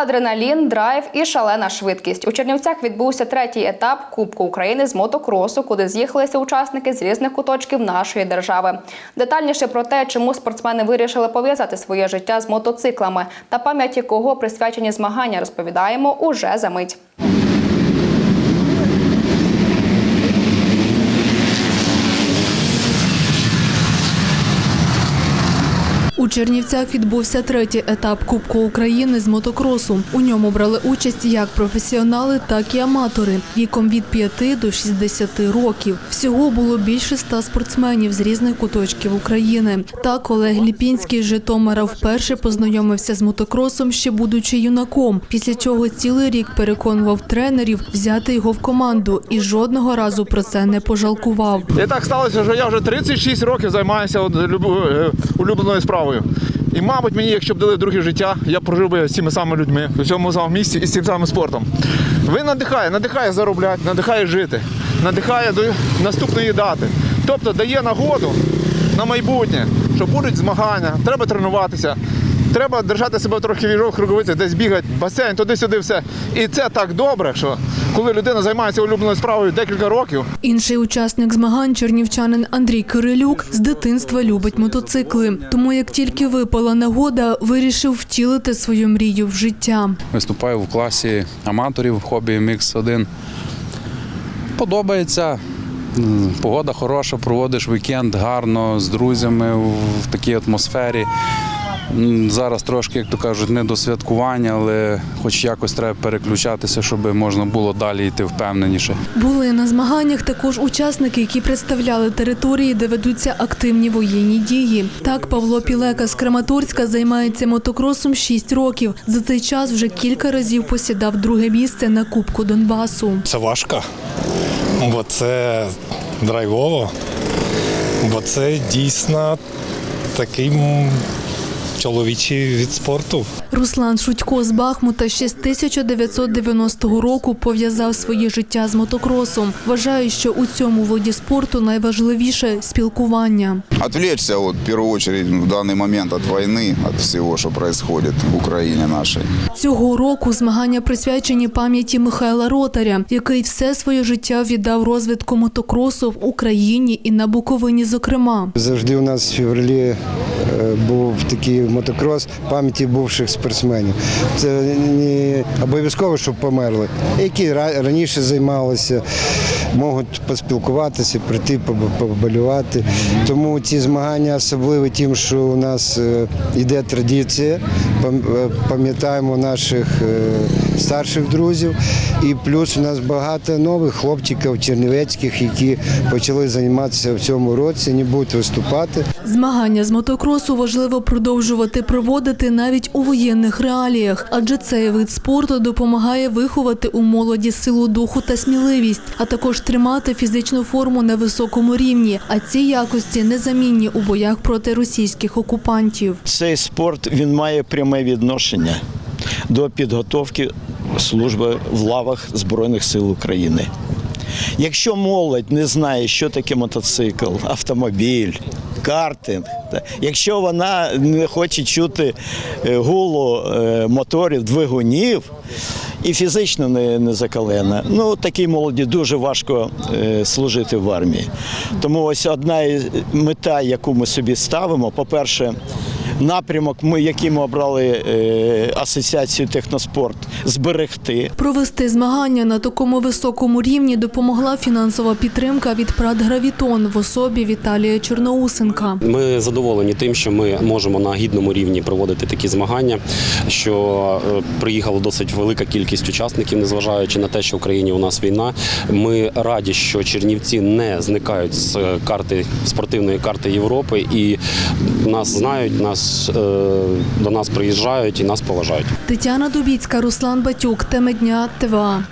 Адреналін, драйв і шалена швидкість. У Чернівцях відбувся третій етап Кубку України з мотокросу, куди з'їхалися учасники з різних куточків нашої держави. Детальніше про те, чому спортсмени вирішили пов'язати своє життя з мотоциклами та пам'яті кого присвячені змагання, розповідаємо уже за мить. У Чернівцях відбувся третій етап Кубку України з мотокросу. У ньому брали участь як професіонали, так і аматори віком від 5 до 60 років. Всього було більше ста спортсменів з різних куточків України. Так Олег Ліпінський з Житомира вперше познайомився з мотокросом, ще будучи юнаком. Після чого цілий рік переконував тренерів взяти його в команду і жодного разу про це не пожалкував. І так сталося, що я вже 36 років займаюся люб- е, улюбленою справою. І, мабуть, мені, якщо б дали друге життя, я б прожив би з цими самими людьми в цьому самому місці і з цим самим спортом. Він надихає, надихає заробляти, надихає жити, надихає до наступної дати. Тобто дає нагоду на майбутнє, що будуть змагання, треба тренуватися. Треба держати себе трохи віжок, рукавиці, десь бігати, басейн, туди-сюди все. І це так добре, що коли людина займається улюбленою справою декілька років, Інший учасник змагань, чернівчанин Андрій Кирилюк, з дитинства любить мотоцикли. Тому як тільки випала нагода, вирішив втілити свою мрію в життя. Виступаю в класі аматорів хобі Мікс-1. Подобається. Погода хороша, проводиш вікенд гарно з друзями в такій атмосфері. Зараз трошки, як то кажуть, не до святкування, але хоч якось треба переключатися, щоб можна було далі йти впевненіше. Були на змаганнях також учасники, які представляли території, де ведуться активні воєнні дії. Так, Павло Пілека з Краматорська займається мотокросом 6 років. За цей час вже кілька разів посідав друге місце на Кубку Донбасу. Це важко, бо це драйвово, бо це дійсно такий м, чоловічий від спорту. Руслан Шутько з Бахмута ще з 1990 року пов'язав своє життя з мотокросом. Вважає, що у цьому виді спорту найважливіше спілкування. отвлечься вот, в первую очередь в данный момент от войны, от всего, что происходит в Украине нашей. Цього року змагання присвячені пам'яті Михайла Ротаря, який все своє життя віддав розвитку мотокросу в Україні і на Буковині, зокрема. Завжди у нас в февралі е, був такий мотокрос пам'яті бувших спортсменів. Це не обов'язково, щоб померли. Які раніше займалися, можуть поспілкуватися, прийти поболювати. Тому ці змагання особливі тим, що у нас е, йде традиція. Е, Пам'ятаємо наших е, старших друзів. І плюс у нас багато нових хлопчиків чернівецьких, які почали займатися в цьому році, не будуть виступати. Змагання з мотокросу важливо продовжувати проводити навіть у воєнних реаліях, адже цей вид спорту допомагає виховати у молоді силу духу та сміливість, а також тримати фізичну форму на високому рівні. А ці якості незамінні у боях проти російських окупантів. Цей спорт він має пряме відношення до підготовки служби в лавах Збройних сил України. Якщо молодь не знає, що таке мотоцикл, автомобіль, картинг, якщо вона не хоче чути е, гулу е, моторів, двигунів і фізично не, не закалена, ну такій молоді дуже важко е, служити в армії. Тому ось одна мета, яку ми собі ставимо, по-перше, напрямок, ми, який ми обрали е, асоціацію техноспорт, зберегти. Провести змагання на такому високому рівні допомогла фінансова підтримка від Прад Гравітон в особі Віталія Чорноусенка. Ми задоволені тим, що ми можемо на гідному рівні проводити такі змагання, що е, приїхала досить велика кількість учасників, незважаючи на те, що в Україні у нас війна. Ми раді, що Чернівці не зникають з карти спортивної карти Європи і нас знають, нас е, до нас приїжджають і нас поважають. Тетяна Дубіцька, Руслан Батюк, теми дня ТВА.